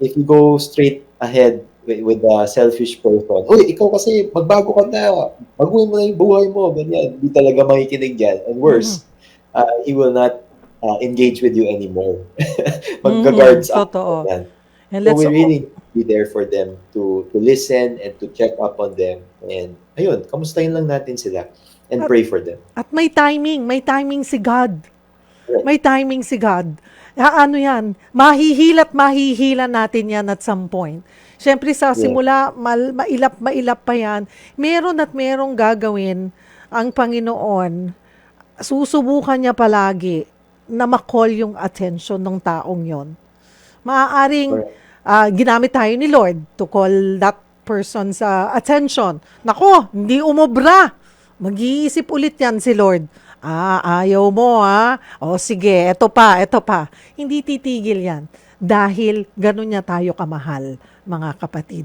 if you go straight ahead with, with a selfish person, uy, ikaw kasi magbago ka na, baguhin mo na yung buhay mo, ganyan. Hindi talaga makikinig yan. And worse, uh, he will not uh, engage with you anymore. Magka-guards Mhm, up. totoo. Yan. And So let's we really be there for them to to listen and to check up on them. And ayun, kamustahin lang natin sila and At- pray for them. At may timing, may timing si God. May timing si God. Ha, ano yan, mahihilat, mahihila natin yan at some point. Siyempre sa simula, mal, mailap, mailap pa yan. Meron at merong gagawin ang Panginoon. Susubukan niya palagi na makall yung attention ng taong yon. Maaaring ah, ginamit tayo ni Lord to call that person's ah, attention. Nako, hindi umobra. Mag-iisip ulit yan si Lord. Ah, ayaw mo ha? O sige, eto pa, eto pa. Hindi titigil yan. Dahil ganun niya tayo kamahal, mga kapatid.